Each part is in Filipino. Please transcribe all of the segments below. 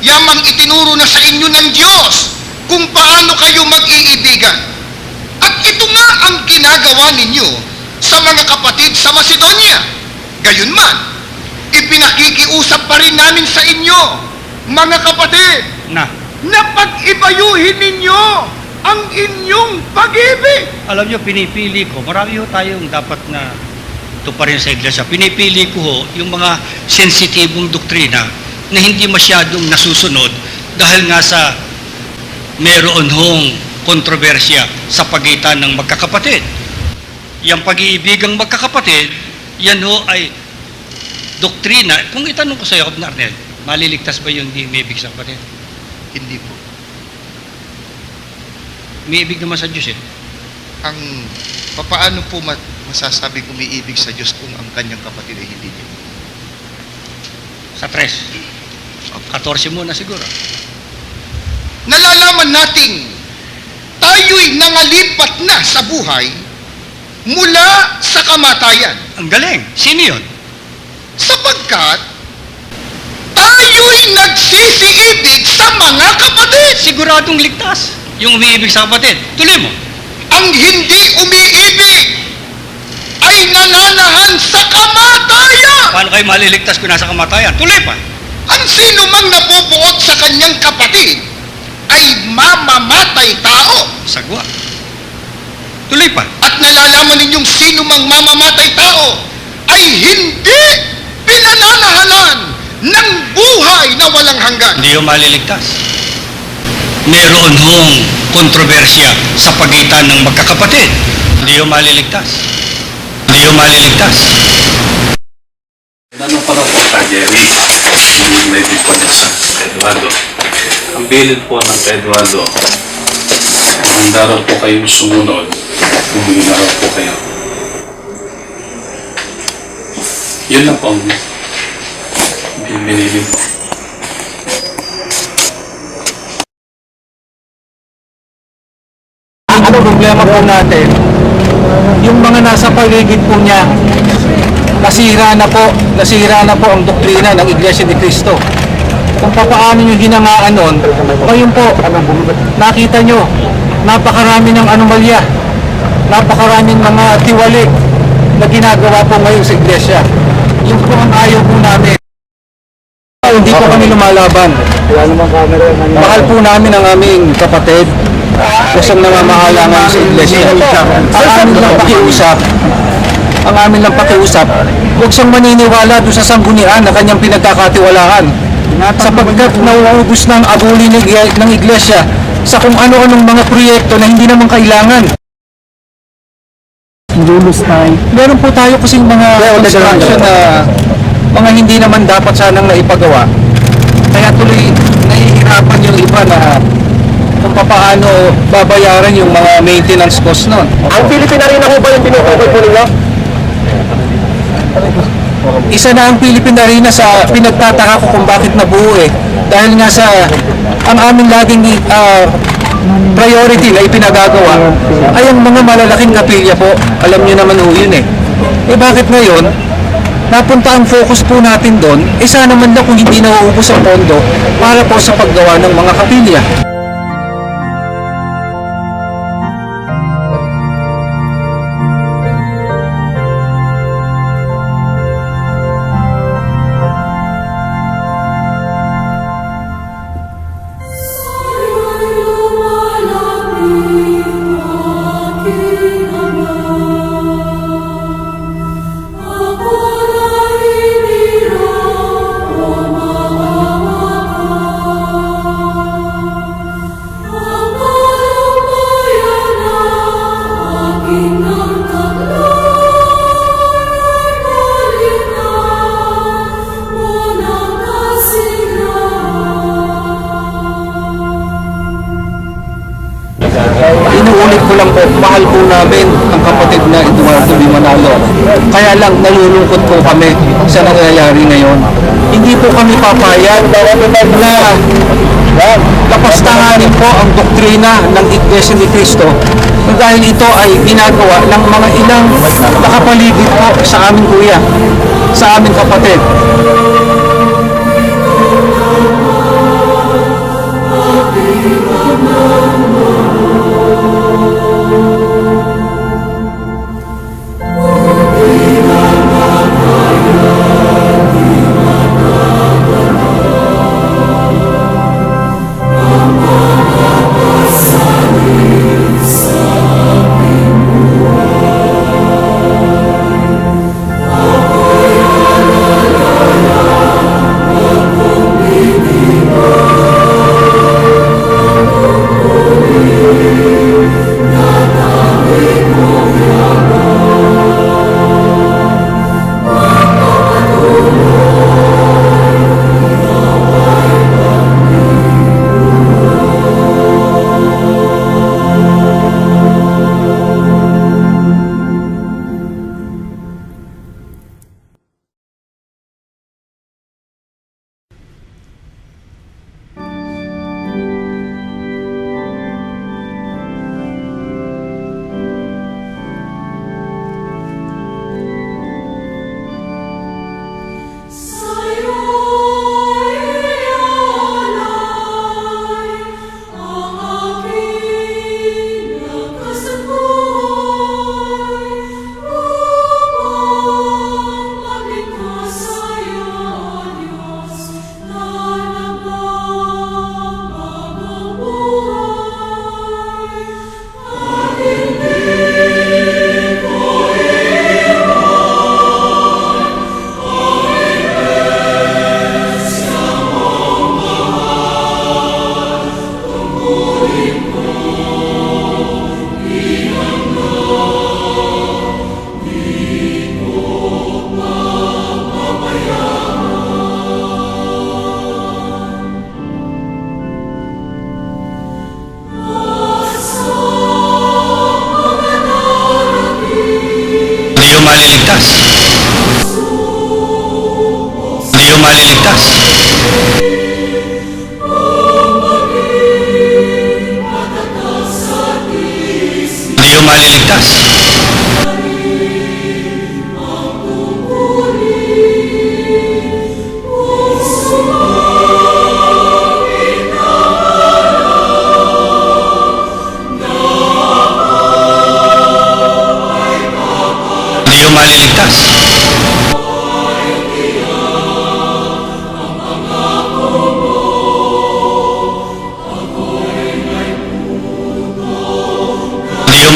Yamang itinuro na sa inyo ng Diyos kung paano kayo mag-iibigan. At ito nga ang ginagawa ninyo sa mga kapatid sa Macedonia. Gayunman, ipinakikiusap pa rin namin sa inyo, mga kapatid, Na, na pag-ibayuhin ninyo ang inyong pag-ibig. alam nyo, pinipili ko, marami ho tayong dapat na ito pa rin sa iglesia. Pinipili ko ho yung mga sensitibong doktrina na hindi masyadong nasusunod dahil nga sa meron hong kontrobersya sa pagitan ng magkakapatid. Yang pag-iibigang magkakapatid, yan ho ay doktrina. Kung itanong ko sa iyo, Arnel, maliligtas ba yung hindi may ibig sa kapatid? Hindi po. May ibig naman sa Diyos eh. Ang papaano po ma- masasabing umiibig sa Diyos kung ang kanyang kapatid ay hindi niya? Sa tres. 14 muna siguro. Nalalaman nating tayo'y nangalipat na sa buhay mula sa kamatayan Ang galing. Sino yun? sapagkat tayo'y nagsisiibig sa mga kapatid. Siguradong ligtas. Yung umiibig sa kapatid. Tuloy mo. Ang hindi umiibig ay nananahan sa kamatayan. Paano kayo maliligtas kung nasa kamatayan? Tuloy pa. Ang sino mang nabubuot sa kanyang kapatid ay mamamatay tao. Sagwa. Tuloy pa. At nalalaman ninyong sino mang mamamatay tao ay hindi pinananahanan ng buhay na walang hanggan. Hindi yung maliligtas. Meron hong kontrobersya sa pagitan ng magkakapatid. Hindi yung maliligtas. Hindi yung maliligtas. Tanong ko lang po kay Jerry, yung may po niya sa Eduardo. Bilin po ng Eduardo, handa raw po kayong sumunod hindi na raw po kayo. Yun lang po ang binilin po. Ano problema po natin, yung mga nasa paligid po niya, nasira na po, nasira na po ang doktrina ng Iglesia ni Cristo. Kung papaano nyo hinangaan nun, ngayon po, nakita nyo, napakarami ng anomalya, napakaraming mga tiwali na ginagawa po ngayon sa Iglesia. Yung po ang ayaw po namin. Hindi po kami lumalaban. Mahal po namin ang aming kapatid. Kusang namamahala ngayon sa iglesia. Ang amin lang pakiusap, ang amin lang pakiusap, huwag siyang maniniwala doon sa sanggunian na kanyang pinagkakatiwalaan. Sapagkat nauubos ng abuli ng iglesia- ng iglesia sa kung ano-anong mga proyekto na hindi naman kailangan. Meron po tayo kasing mga construction na mga hindi naman dapat sanang naipagawa. Kaya tuloy nahihirapan yung iba na kung paano babayaran yung mga maintenance cost nun. Ang Philippine Arena ho ba yung tinutukoy po ninyo? Isa na ang Philippine Arena sa pinagtataka ko kung bakit nabuo eh. Dahil nga sa ang amin laging ah, priority na ipinagagawa ay ang mga malalaking kapilya po. Alam niyo naman ho yun eh. Eh bakit ngayon, napunta ang focus po natin doon, eh sana man lang kung hindi nauubos ang pondo para po sa paggawa ng mga kapilya. Ko lang po, mahal po namin ang kapatid na Eduardo Di Manalo. Kaya lang nalulungkot po kami sa nangyayari ngayon. Hindi po kami papayag na kapastanganin po ang doktrina ng Iglesia ni Cristo dahil ito ay ginagawa ng mga ilang nakapaligid po sa amin kuya, sa amin kapatid. Tayo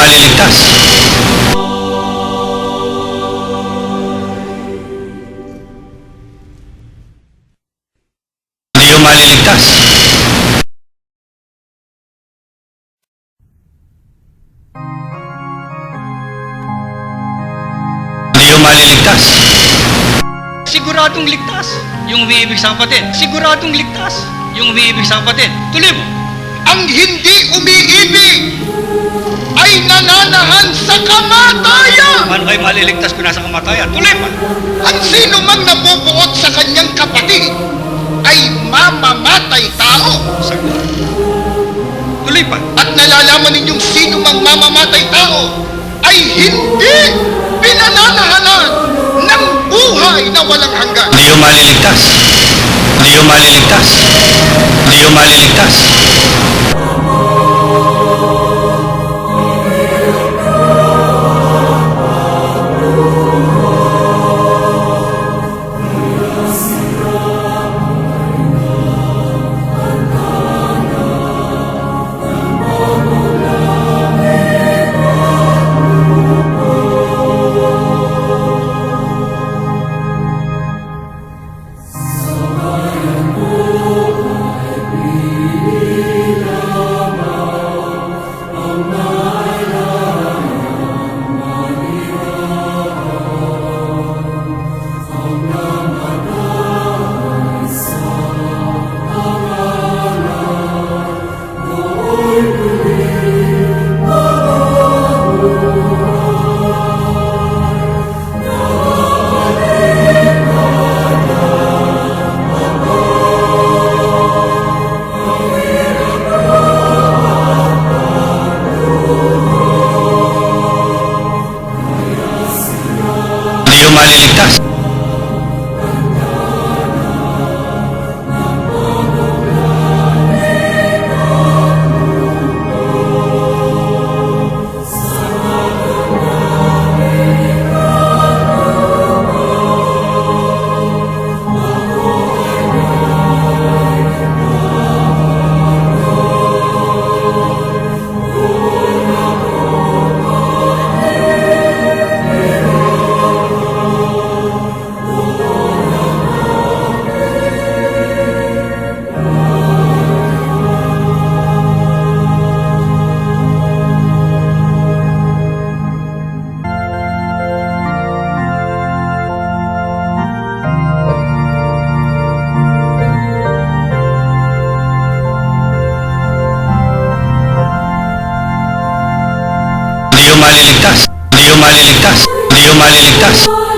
Tayo maliligtas. Tayo maliligtas. Tayo maliligtas. Siguradong ligtas yung umiibig sa kapatid. Siguradong ligtas yung umiibig sa kapatid. Tuloy mo. Ang hindi umiibig ay nananahan sa kamatayan. Paano kayo maliligtas kung nasa kamatayan? Tuloy pa. Ang sino mang nabubuot sa kanyang kapatid ay mamamatay tao. Sagot. Tuloy pa. At nalalaman ninyong sino mang mamamatay tao ay hindi pinananahanan ng buhay na walang hanggan. Tayo maliligtas. Hindi yung maliligtas. Hindi yung maliligtas. vale, estás Hindi yung maliligtas.